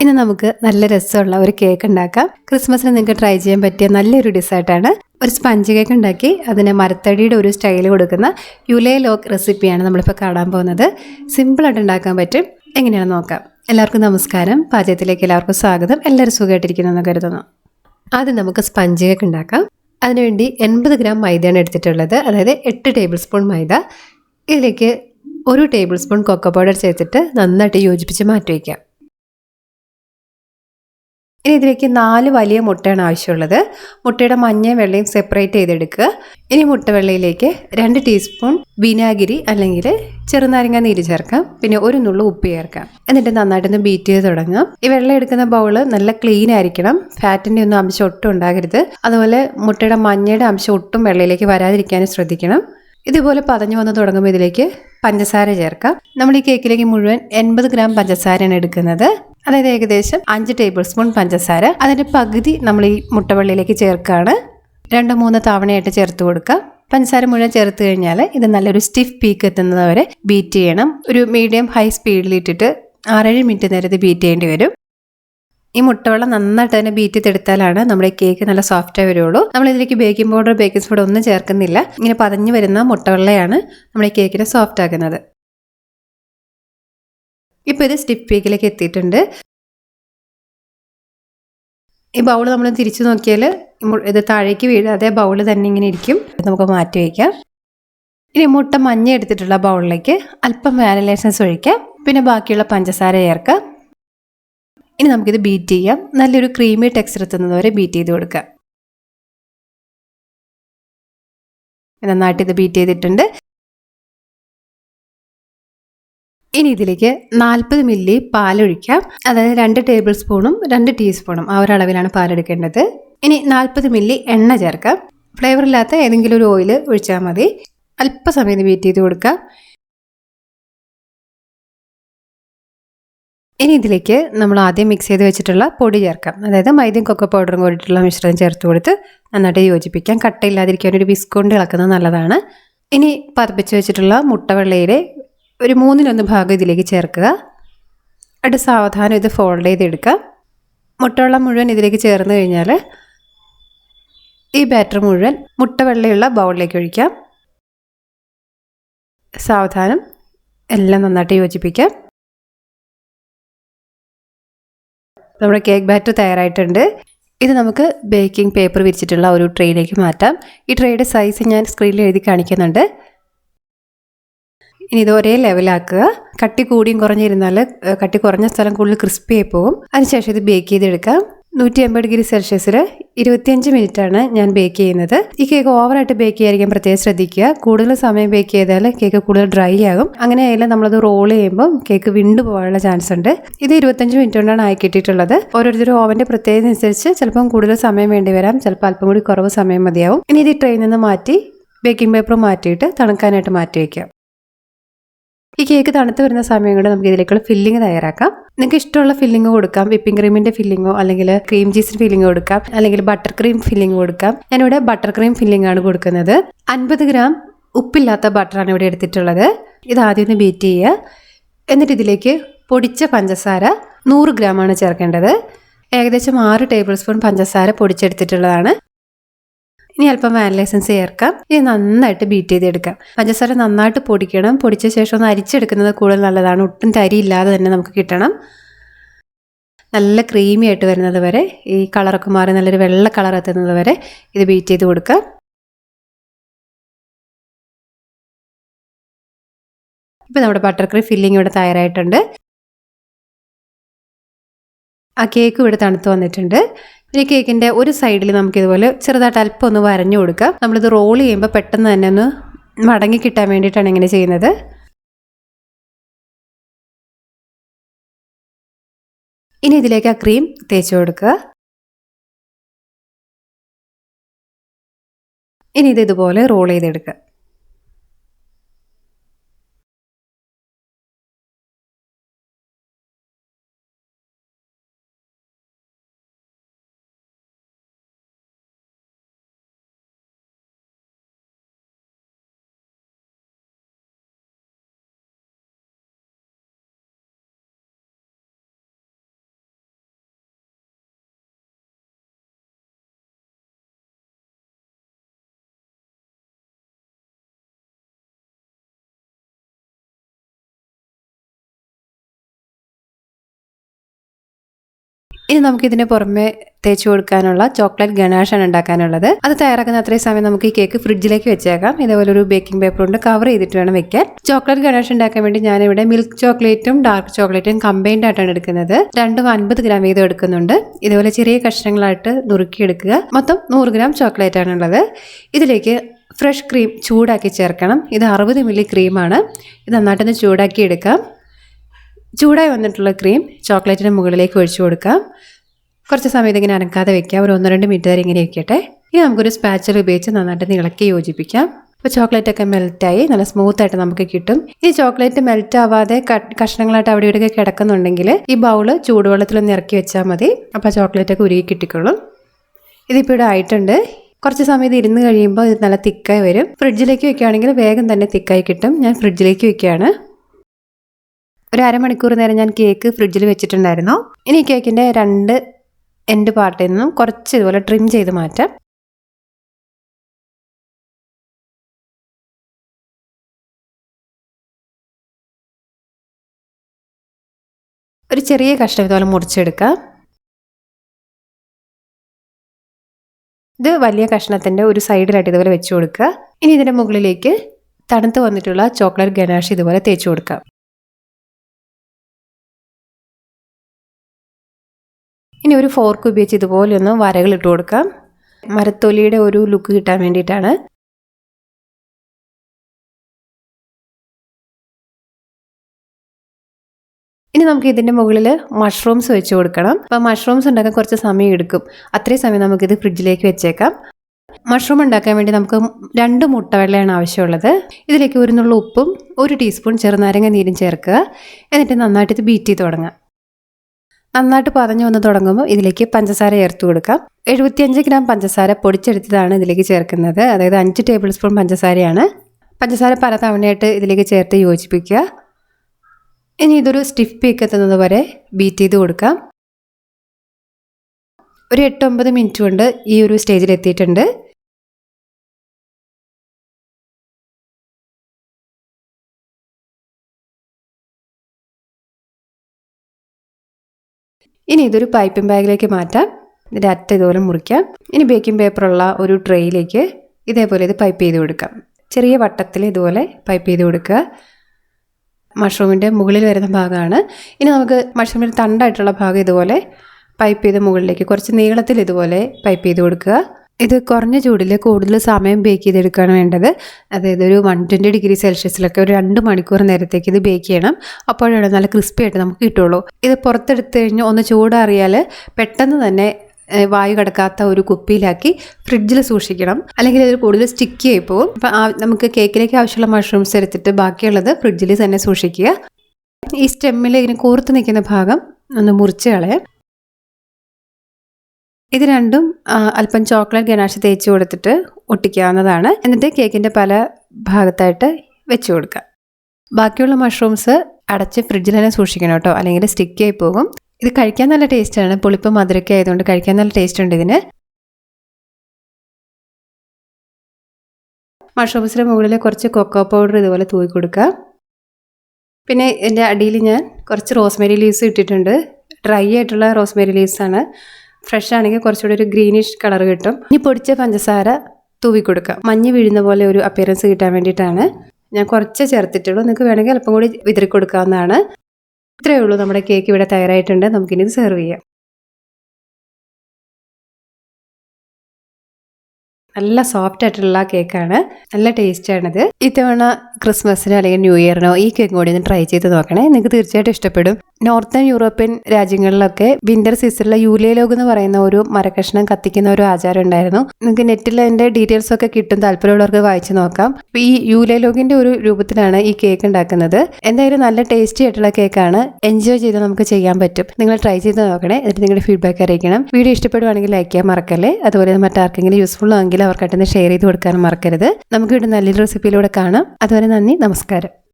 ഇന്ന് നമുക്ക് നല്ല രസമുള്ള ഒരു കേക്ക് ഉണ്ടാക്കാം. ക്രിസ്മസിന് നിങ്ങൾക്ക് ട്രൈ ചെയ്യാൻ പറ്റിയ നല്ലൊരു ഡിസേർട്ടാണ് ഒരു സ്പഞ്ച് കേക്ക് ഉണ്ടാക്കി അതിന് മരത്തടിയുടെ ഒരു സ്റ്റൈൽ കൊടുക്കുന്ന യുലേ ലോക്ക് റെസിപ്പിയാണ് നമ്മളിപ്പോൾ കാണാൻ പോകുന്നത്. സിമ്പിളായിട്ട് ഉണ്ടാക്കാൻ പറ്റും. എങ്ങനെയാണെന്ന് നോക്കാം. എല്ലാവർക്കും നമസ്കാരം. പാചകത്തിലേക്ക് എല്ലാവർക്കും സ്വാഗതം. എല്ലാവരും സുഖമായിട്ടിരിക്കുന്നു എന്ന് കരുതുന്നു. ആദ്യം നമുക്ക് സ്പഞ്ച് കേക്ക് ഉണ്ടാക്കാം. അതിനുവേണ്ടി എൺപത് ഗ്രാം മൈദയാണ് എടുത്തിട്ടുള്ളത്. അതായത് എട്ട് ടേബിൾ സ്പൂൺ മൈദ. ഇതിലേക്ക് ഒരു ടേബിൾ സ്പൂൺ കൊക്കോ പൗഡർ ചേർത്തിട്ട് നന്നായിട്ട് യോജിപ്പിച്ച് മാറ്റി വയ്ക്കാം ഇനി ഇതിലേക്ക് നാല് വലിയ മുട്ടയാണ് ആവശ്യമുള്ളത്. മുട്ടയുടെ മഞ്ഞയും വെള്ളയും സെപ്പറേറ്റ് ചെയ്തെടുക്കുക. ഇനി മുട്ടവെള്ളയിലേക്ക് രണ്ട് ടീസ്പൂൺ വിനാഗിരി അല്ലെങ്കിൽ ചെറുനാരങ്ങ നീര് ചേർക്കാം. പിന്നെ ഒരു നുള്ളു ഉപ്പ് ചേർക്കാം. എന്നിട്ട് നന്നായിട്ടൊന്ന് ബീറ്റ് ചെയ്ത് തുടങ്ങാം. ഈ വെള്ളം എടുക്കുന്ന ബൗൾ നല്ല ക്ലീൻ ആയിരിക്കണം. ഫാറ്റിന്റെ ഒന്നും അംശം ഒട്ടും ഉണ്ടാകരുത്. അതുപോലെ മുട്ടയുടെ മഞ്ഞയുടെ അംശം ഒട്ടും വെള്ളയിലേക്ക് വരാതിരിക്കാനും ശ്രദ്ധിക്കണം. ഇതുപോലെ പതഞ്ഞു വന്ന് തുടങ്ങുമ്പോൾ ഇതിലേക്ക് പഞ്ചസാര ചേർക്കാം. നമ്മൾ ഈ കേക്കിലേക്ക് മുഴുവൻ എൺപത് ഗ്രാം പഞ്ചസാരയാണ് എടുക്കുന്നത്. അതായത് ഏകദേശം അഞ്ച് ടേബിൾ സ്പൂൺ പഞ്ചസാര. അതിന്റെ പകുതി നമ്മൾ ഈ മുട്ടവെള്ളിയിലേക്ക് ചേർക്കുകയാണ് രണ്ട് മൂന്ന് തവണയായിട്ട് ചേർത്ത് കൊടുക്കുക. പഞ്ചസാര മുഴുവൻ ചേർത്ത് കഴിഞ്ഞാൽ ഇത് നല്ലൊരു സ്റ്റിഫ് പീക്ക് എത്തുന്നത് വരെ ബീറ്റ് ചെയ്യണം. ഒരു മീഡിയം ഹൈ സ്പീഡിൽ ഇട്ടിട്ട് ആറേഴ് മിനിറ്റ് നേരം ബീറ്റ് ചെയ്യേണ്ടി വരും. ഈ മുട്ടവെള്ളം നന്നായിട്ട് തന്നെ ബീറ്റ് ചെയ്തെടുത്താലാണ് നമ്മുടെ കേക്ക് നല്ല സോഫ്റ്റ് ആയി വരുള്ളൂ. നമ്മൾ ഇതിലേക്ക് ബേക്കിംഗ് പൗഡർ ബേക്കിംഗ് സോഡ ഒന്നും ചേർക്കുന്നില്ല. ഇങ്ങനെ പതഞ്ഞു വരുന്ന മുട്ടവെള്ളയാണ് നമ്മുടെ കേക്കിനെ സോഫ്റ്റ് ആക്കുന്നത്. ഇപ്പോൾ ഇത് സ്റ്റിപ്പ് പീക്കിലേക്ക് എത്തിയിട്ടുണ്ട്. ഈ ബൗൾ നമ്മൾ തിരിച്ചു നോക്കിയാൽ ഇത് താഴേക്ക് വീഴാതെ ബൗൾ തന്നെ ഇങ്ങനെ ഇരിക്കും. നമുക്ക് മാറ്റി വയ്ക്കാം ഇനി മുട്ട മഞ്ഞ എടുത്തിട്ടുള്ള ബൗളിലേക്ക് അല്പം വാനില എസൻസ് ഒഴിക്കാം. പിന്നെ ബാക്കിയുള്ള പഞ്ചസാര ചേർക്കാം. ഇനി നമുക്കിത് ബീറ്റ് ചെയ്യാം. നല്ലൊരു ക്രീമി ടെക്സ്ചർ എത്തുന്നത് വരെ ബീറ്റ് ചെയ്ത് കൊടുക്കാം. നന്നായിട്ട് ഇത് ബീറ്റ് ചെയ്തിട്ടുണ്ട്. ഇനി ഇതിലേക്ക് നാൽപ്പത് മില്ലി പാലൊഴിക്കാം. അതായത് രണ്ട് ടേബിൾ സ്പൂണും രണ്ട് ടീസ്പൂണും ആ ഒരു അളവിലാണ് പാലെടുക്കേണ്ടത്. ഇനി നാൽപ്പത് മില്ലി എണ്ണ ചേർക്കാം. ഫ്ലേവർ ഇല്ലാത്ത ഏതെങ്കിലും ഒരു ഓയിൽ ഒഴിച്ചാൽ മതി. അല്പസമയം ബീറ്റ് ചെയ്ത് കൊടുക്കാം. ഇനി ഇതിലേക്ക് നമ്മൾ ആദ്യം മിക്സ് ചെയ്ത് വെച്ചിട്ടുള്ള പൊടി ചേർക്കാം. അതായത് മൈദയും കൊക്ക പൗഡറും കൂടിയിട്ടുള്ള മിശ്രിതം ചേർത്ത് കൊടുത്ത് നന്നായിട്ട് യോജിപ്പിക്കാം. കട്ടയില്ലാതിരിക്കാൻ ഒരു വിസ്കൊണ്ട് ഇളക്കുന്നത് നല്ലതാണ്. ഇനി പതിപ്പിച്ച് വെച്ചിട്ടുള്ള മുട്ടവെള്ളയുടെ ഒരു മൂന്നിലൊന്ന് ഭാഗം ഇതിലേക്ക് ചേർക്കുക. അടുത്ത് സാവധാനം ഇത് ഫോൾഡ് ചെയ്തെടുക്കുക. മുട്ടവെള്ളം മുഴുവൻ ഇതിലേക്ക് ചേർന്ന് കഴിഞ്ഞാൽ ഈ ബാറ്റർ മുഴുവൻ മുട്ടവെള്ളയുള്ള ബൗളിലേക്ക് ഒഴിക്കാം. സാവധാനം എല്ലാം നന്നായിട്ട് യോജിപ്പിക്കാം നമ്മുടെ കേക്ക് ബാറ്റർ തയ്യാറായിട്ടുണ്ട്. ഇത് നമുക്ക് ബേക്കിംഗ് പേപ്പർ വിരിച്ചിട്ടുള്ള ഒരു ട്രേയിലേക്ക് മാറ്റാം. ഈ ട്രേയുടെ സൈസ് ഞാൻ സ്ക്രീനിൽ എഴുതി കാണിക്കുന്നുണ്ട്. ഇനി ഇത് ഒരേ ലെവലാക്കുക. കട്ടി കൂടിയും കുറഞ്ഞിരുന്നാൽ കട്ടി കുറഞ്ഞ സ്ഥലം കൂടുതൽ ക്രിസ്പി ആയി പോകും. അതിനുശേഷം ഇത് ബേക്ക് ചെയ്തെടുക്കാം. നൂറ്റി അമ്പത് ഡിഗ്രി സെൽഷ്യസിൽ ഇരുപത്തിയഞ്ച് മിനിറ്റ് ആണ് ഞാൻ ബേക്ക് ചെയ്യുന്നത്. ഈ കേക്ക് ഓവറായിട്ട് ബേക്ക് ചെയ്യാതിരിക്കാൻ പ്രത്യേകം ശ്രദ്ധിക്കുക. കൂടുതൽ സമയം ബേക്ക് ചെയ്താൽ കേക്ക് കൂടുതൽ ഡ്രൈ ആകും. അങ്ങനെ ആയാലും നമ്മളത് റോൾ ചെയ്യുമ്പോൾ കേക്ക് വിണ്ടു പോകാനുള്ള ചാൻസ് ഉണ്ട്. ഇത് ഇരുപത്തഞ്ച് മിനിറ്റ് കൊണ്ടാണ് ആയി കിട്ടിയിട്ടുള്ളത്. ഓരോരുത്തരും ഓവന്റെ പ്രത്യേകത അനുസരിച്ച് ചിലപ്പം കൂടുതൽ സമയം വേണ്ടി വരാം. ചിലപ്പോൾ അല്പം കൂടി കുറവ് സമയം മതിയാവും. ഇനി ഇത് ട്രെയിനിൽ നിന്ന് മാറ്റി ബേക്കിംഗ് പേപ്പർ മാറ്റിയിട്ട് തണുക്കാനായിട്ട് മാറ്റി വയ്ക്കാം. ഈ കേക്ക് തണുത്ത് വരുന്ന സമയം കൊണ്ട് നമുക്ക് ഇതിലേക്കുള്ള ഫില്ലിംഗ് തയ്യാറാക്കാം. നിങ്ങൾക്ക് ഇഷ്ടമുള്ള ഫില്ലിംഗ് കൊടുക്കാം. വിപ്പിംഗ് ക്രീമിന്റെ ഫില്ലിങ്ങോ അല്ലെങ്കിൽ ക്രീം ചീസിന്റെ ഫില്ലിംഗ് കൊടുക്കാം. അല്ലെങ്കിൽ ബട്ടർ ക്രീം ഫില്ലിംഗ് കൊടുക്കാം. ഞാനിവിടെ ബട്ടർ ക്രീം ഫില്ലിംഗ് ആണ് കൊടുക്കുന്നത്. അൻപത് ഗ്രാം ഉപ്പില്ലാത്ത ബട്ടറാണ് ഇവിടെ എടുത്തിട്ടുള്ളത്. ഇത് ആദ്യം ഒന്ന് ബീറ്റ് ചെയ്യുക. എന്നിട്ട് ഇതിലേക്ക് പൊടിച്ച പഞ്ചസാര നൂറ് ആണ് ചേർക്കേണ്ടത്. ഏകദേശം ആറ് ടേബിൾ സ്പൂൺ പഞ്ചസാര പൊടിച്ചെടുത്തിട്ടുള്ളതാണ്. ഇനി അല്പം വാനില ചേർക്കാം. ഇനി നന്നായിട്ട് ബീറ്റ് ചെയ്തെടുക്കാം. പഞ്ചസാര നന്നായിട്ട് പൊടിക്കണം. പൊടിച്ച ശേഷം ഒന്ന് അരിച്ചെടുക്കുന്നത് കൂടുതൽ നല്ലതാണ്. ഒട്ടും തരി ഇല്ലാതെ തന്നെ നമുക്ക് കിട്ടണം. നല്ല ക്രീമി ആയിട്ട് വരുന്നത് വരെ ഈ കളറൊക്കെ മാറി നല്ലൊരു വെള്ള കളർ എത്തുന്നത് വരെ ഇത് ബീറ്റ് ചെയ്ത് കൊടുക്കാം. ഇപ്പം നമ്മുടെ ബട്ടർ ക്രീം ഫില്ലിംഗ് ഇവിടെ തയ്യാറായിട്ടുണ്ട്. ആ കേക്ക് ഇവിടെ തണുത്ത് വന്നിട്ടുണ്ട്. ഈ കേക്കിന്റെ ഒരു സൈഡിൽ നമുക്കിതുപോലെ ചെറുതായിട്ട് അല്പം ഒന്ന് വരഞ്ഞു കൊടുക്കാം നമ്മളിത് റോൾ ചെയ്യുമ്പോൾ പെട്ടെന്ന് തന്നെ ഒന്ന് മടങ്ങി കിട്ടാൻ വേണ്ടിയിട്ടാണ് ഇങ്ങനെ ചെയ്യുന്നത്. ഇനി ഇതിലേക്ക് ആ ക്രീം തേച്ച് കൊടുക്കുക. ഇനി ഇത് ഇതുപോലെ റോൾ ചെയ്തെടുക്കുക. ഇനി നമുക്ക് ഇതിന് പുറമെ തേച്ച് കൊടുക്കാനുള്ള ചോക്ലേറ്റ് ഗണാഷാണ് ഉണ്ടാക്കാനുള്ളത്. അത് തയ്യാറാക്കുന്ന അത്രയും സമയം നമുക്ക് ഈ കേക്ക് ഫ്രിഡ്ജിലേക്ക് വെച്ചേക്കാം. ഇതേപോലെ ഒരു ബേക്കിംഗ് പേപ്പർ കൊണ്ട് കവർ ചെയ്തിട്ട് വേണം വെക്കാൻ. ചോക്ലേറ്റ് ഗണാഷ് ഉണ്ടാക്കാൻ വേണ്ടി ഞാനിവിടെ മിൽക്ക് ചോക്ലേറ്റും ഡാർക്ക് ചോക്ലേറ്റും കമ്പൈൻഡ് ആയിട്ടാണ് എടുക്കുന്നത്. രണ്ടും അൻപത് ഗ്രാം വീതം എടുക്കുന്നുണ്ട്. ഇതുപോലെ ചെറിയ കഷ്ണങ്ങളായിട്ട് നുറുക്കിയെടുക്കുക. മൊത്തം നൂറ് ഗ്രാം ചോക്ലേറ്റ് ആണുള്ളത്. ഇതിലേക്ക് ഫ്രഷ് ക്രീം ചൂടാക്കി ചേർക്കണം. ഇത് അറുപത് മില്ലി ക്രീമാണ് ഇത് നന്നായിട്ടൊന്ന് ചൂടാക്കി എടുക്കാം ചൂടായി വന്നിട്ടുള്ള ക്രീം ചോക്ലേറ്റിന് മുകളിലേക്ക് ഒഴിച്ചു കൊടുക്കാം. കുറച്ച് സമയത്ത് ഇങ്ങനെ അനക്കാതെ വെക്കാം. ഒരു ഒന്ന് രണ്ട് മിനിറ്റ് വരെ ഇങ്ങനെ ഇരിക്കട്ടെ. ഇനി നമുക്കൊരു സ്പാച്ചൽ ഉപയോഗിച്ച് നന്നായിട്ട് ഇളക്കി യോജിപ്പിക്കാം. അപ്പോൾ ചോക്ലേറ്റ് ഒക്കെ മെൽറ്റായി നല്ല സ്മൂത്ത് ആയിട്ട് നമുക്ക് കിട്ടും. ഈ ചോക്ലേറ്റ് മെൽറ്റ് ആവാതെ കഷ്ണങ്ങളായിട്ട് അവിടെ ഇവിടെയൊക്കെ കിടക്കുന്നുണ്ടെങ്കിൽ ഈ ബൗൾ ചൂടുവെള്ളത്തിലൊന്ന് ഇറക്കി വെച്ചാൽ മതി. അപ്പോൾ ചോക്ലേറ്റ് ഒക്കെ ഉരുകി കിട്ടിക്കോളും. ഇതിപ്പോൾ ഇവിടെ ആയിട്ടുണ്ട്. കുറച്ച് സമയത്ത് ഇരുന്ന് കഴിയുമ്പോൾ ഇത് നല്ല തിക്കായി വരും. ഫ്രിഡ്ജിലേക്ക് വെക്കുകയാണെങ്കിൽ വേഗം തന്നെ തിക്കായി കിട്ടും. ഞാൻ ഫ്രിഡ്ജിലേക്ക് വെക്കുകയാണ്. ഒരു അരമണിക്കൂർ നേരം ഞാൻ കേക്ക് ഫ്രിഡ്ജിൽ വെച്ചിട്ടുണ്ടായിരുന്നു. ഇനി കേക്കിന്റെ രണ്ട് എൻഡ് പാർട്ടിൽ നിന്നും കുറച്ച് ഇതുപോലെ ട്രിം ചെയ്ത് മാറ്റാം. ഒരു ചെറിയ കഷ്ണം ഇതുപോലെ മുറിച്ചെടുക്കാം. ഇത് വലിയ കഷ്ണത്തിന്റെ ഒരു സൈഡിലായിട്ട് ഇതുപോലെ വെച്ച് കൊടുക്കുക. ഇനി ഇതിന്റെ മുകളിലേക്ക് തണുത്ത് വന്നിട്ടുള്ള ചോക്ലേറ്റ് ഗനാഷ് ഇതുപോലെ തേച്ച് കൊടുക്കാം. ഇനി ഒരു ഫോർക്ക് ഉപയോഗിച്ച് ഇതുപോലെ ഒന്ന് വരകൾ ഇട്ട് കൊടുക്കാം. മരത്തൊലിയുടെ ഒരു ലുക്ക് കിട്ടാൻ വേണ്ടിയിട്ടാണ്. ഇനി നമുക്ക് ഇതിന്റെ മുകളിൽ മഷ്റൂംസ് വെച്ച് കൊടുക്കണം. അപ്പോൾ മഷ്റൂംസ് ഉണ്ടാക്കാൻ കുറച്ച് സമയം എടുക്കും. അത്രയും സമയം നമുക്കിത് ഫ്രിഡ്ജിലേക്ക് വെച്ചേക്കാം. മഷ്റൂം ഉണ്ടാക്കാൻ വേണ്ടി നമുക്ക് രണ്ട് മുട്ട വെള്ളയാണ് ആവശ്യമുള്ളത്. ഇതിലേക്ക് ഒരു നുള്ള ഉപ്പും ഒരു ടീസ്പൂൺ ചെറുനാരങ്ങ നീരും ചേർക്കുക. എന്നിട്ട് നന്നായിട്ട് ഇത് ബീറ്റ് ചെയ്ത് തുടങ്ങാം. നന്നായിട്ട് പതഞ്ഞു വന്ന് തുടങ്ങുമ്പോൾ ഇതിലേക്ക് പഞ്ചസാര ചേർത്ത് കൊടുക്കാം. എഴുപത്തിയഞ്ച് ഗ്രാം പഞ്ചസാര പൊടിച്ചെടുത്തതാണ് ഇതിലേക്ക് ചേർക്കുന്നത്. അതായത് അഞ്ച് ടേബിൾ സ്പൂൺ പഞ്ചസാരയാണ്. പഞ്ചസാര പല തവണയായിട്ട് ഇതിലേക്ക് ചേർത്ത് യോജിപ്പിക്കുക. ഇനി ഇതൊരു സ്റ്റിഫ് പീക്ക് എത്തുന്നത് വരെ ബീറ്റ് ചെയ്ത് കൊടുക്കാം. ഒരു എട്ടൊമ്പത് മിനിറ്റ് കൊണ്ട് ഈ ഒരു സ്റ്റേജിൽ എത്തിയിട്ടുണ്ട്. ഇനി ഇതൊരു പൈപ്പിംഗ് ബാഗിലേക്ക് മാറ്റാം. ഇതിന്റെ അറ്റ ഇതുപോലെ മുറിക്കാം. ഇനി ബേക്കിംഗ് പേപ്പറുള്ള ഒരു ട്രേയിലേക്ക് ഇതേപോലെ ഇത് പൈപ്പ് ചെയ്ത് കൊടുക്കാം. ചെറിയ വട്ടത്തിൽ ഇതുപോലെ പൈപ്പ് ചെയ്ത് കൊടുക്കുക. മഷ്റൂമിന്റെ മുകളിൽ വരുന്ന ഭാഗമാണ്. ഇനി നമുക്ക് മഷ്റൂമിന്റെ തണ്ടായിട്ടുള്ള ഭാഗം ഇതുപോലെ പൈപ്പ് ചെയ്ത് മുകളിലേക്ക് കുറച്ച് നീളത്തിൽ ഇതുപോലെ പൈപ്പ് ചെയ്ത് കൊടുക്കുക. ഇത് കുറഞ്ഞ ചൂടിൽ കൂടുതൽ സമയം ബേക്ക് ചെയ്തെടുക്കുകയാണ് വേണ്ടത്. അതായത് ഒരു വൺ ട്വന്റി ഡിഗ്രി സെൽഷ്യസിലൊക്കെ ഒരു രണ്ട് മണിക്കൂർ നേരത്തേക്ക് ഇത് ബേക്ക് ചെയ്യണം. അപ്പോഴാണ് നല്ല ക്രിസ്പി ആയിട്ട് നമുക്ക് കിട്ടുള്ളൂ. ഇത് പുറത്തെടുത്ത് കഴിഞ്ഞ് ഒന്ന് ചൂടാറിയാൽ പെട്ടെന്ന് തന്നെ വായു കടക്കാത്ത ഒരു കുപ്പിയിലാക്കി ഫ്രിഡ്ജിൽ സൂക്ഷിക്കണം. അല്ലെങ്കിൽ ഇത് കൂടുതൽ സ്റ്റിക്ക് ആയി പോകും അപ്പം നമുക്ക് കേക്കിലേക്ക് ആവശ്യമുള്ള മഷ്റൂംസ് എടുത്തിട്ട് ബാക്കിയുള്ളത് ഫ്രിഡ്ജിൽ തന്നെ സൂക്ഷിക്കുക. ഈ സ്റ്റെമ്മിൽ ഇങ്ങനെ കൂർത്ത് നിൽക്കുന്ന ഭാഗം ഒന്ന് മുറിച്ച് കളയാം. ഇത് രണ്ടും അല്പം ചോക്ലേറ്റ് ഗനാഷ് തേച്ച് കൊടുത്തിട്ട് ഒട്ടിക്കാവുന്നതാണ്. എന്നിട്ട് കേക്കിന്റെ പല ഭാഗത്തായിട്ട് വെച്ച് കൊടുക്കുക. ബാക്കിയുള്ള മഷ്റൂംസ് അടച്ച് ഫ്രിഡ്ജിൽ തന്നെ സൂക്ഷിക്കണം കേട്ടോ. അല്ലെങ്കിൽ സ്റ്റിക്കി ആയി പോകും. ഇത് കഴിക്കാൻ നല്ല ടേസ്റ്റാണ് പുളിപ്പ് മധുരക്ക ആയതുകൊണ്ട് കഴിക്കാൻ നല്ല ടേസ്റ്റ് ഉണ്ട് ഇതിന്. മഷ്റൂംസിന്റെ മുകളിൽ കുറച്ച് കൊക്കോ പൗഡർ ഇതുപോലെ തൂക്കി കൊടുക്കുക. പിന്നെ എന്റെ അടിയിൽ ഞാൻ കുറച്ച് റോസ്മേരി ലീവ്സ് ഇട്ടിട്ടുണ്ട്. ഡ്രൈ ആയിട്ടുള്ള റോസ്മേരി ലീവ്സാണ് ഫ്രഷ് ആണെങ്കിൽ കുറച്ചുകൂടി ഒരു ഗ്രീനിഷ് കളർ കിട്ടും. ഇനി പൊടിച്ച പഞ്ചസാര തൂവി കൊടുക്കുക മഞ്ഞ് വീഴുന്ന പോലെ ഒരു അപ്പിയറൻസ് കിട്ടാൻ വേണ്ടിയിട്ടാണ്. ഞാൻ കുറച്ച് ചേർത്തിട്ടുള്ളൂ. നിങ്ങൾക്ക് വേണമെങ്കിൽ അല്പം കൂടി വിതറി കൊടുക്കാവുന്നതാണ്. ഇത്രയേ ഉള്ളൂ. നമ്മുടെ കേക്ക് ഇവിടെ തയ്യാറായിട്ടുണ്ട്. നമുക്കിനി ഇത് സെർവ് ചെയ്യാം. നല്ല സോഫ്റ്റ് ആയിട്ടുള്ള കേക്കാണ് നല്ല ടേസ്റ്റ് ആണിത്. ഇത്തവണ ക്രിസ്മസിനോ അല്ലെങ്കിൽ ന്യൂ ഇയറിനോ ഈ കേക്ക് കൂടി ഒന്ന് ട്രൈ ചെയ്ത് നോക്കണേ. നിങ്ങൾക്ക് തീർച്ചയായിട്ടും ഇഷ്ടപ്പെടും. നോർത്തേൺ യൂറോപ്യൻ രാജ്യങ്ങളിലൊക്കെ വിന്റർ സീസണിലെ യൂലിയലോഗ് എന്ന് പറയുന്ന ഒരു മരകഷ്ണം കത്തിക്കുന്ന ഒരു ആചാരം ഉണ്ടായിരുന്നു. നിങ്ങൾക്ക് നെറ്റിൽ അതിന്റെ ഡീറ്റെയിൽസ് ഒക്കെ കിട്ടും. താല്പര്യമുള്ളവർക്ക് വായിച്ചു നോക്കാം. ഈ യൂലിയലോഗിന്റെ ഒരു രൂപത്തിലാണ് ഈ കേക്ക് ഉണ്ടാക്കുന്നത്. എന്തായാലും നല്ല ടേസ്റ്റി ആയിട്ടുള്ള കേക്കാണ് എൻജോയ് ചെയ്ത് നമുക്ക് ചെയ്യാൻ പറ്റും. നിങ്ങൾ ട്രൈ ചെയ്ത് നോക്കണേ. എന്നിട്ട് നിങ്ങളുടെ ഫീഡ്ബാക്ക് അറിയിക്കണം. വീഡിയോ ഇഷ്ടപ്പെടുവാണെങ്കിൽ ലൈക്ക് ചെയ്യാൻ മറക്കല്ലേ. അതുപോലെ മറ്റാർക്കെങ്കിലും യൂസ്ഫുൾ ആണെങ്കിൽ അവർക്കായിട്ടൊന്ന് ഷെയർ ചെയ്ത് കൊടുക്കാനും മറക്കരുത്. നമുക്ക് വീണ്ടും നല്ലൊരു റെസിപ്പിയിലൂടെ കാണാം. അതുവരെ നന്ദി നമസ്കാരം.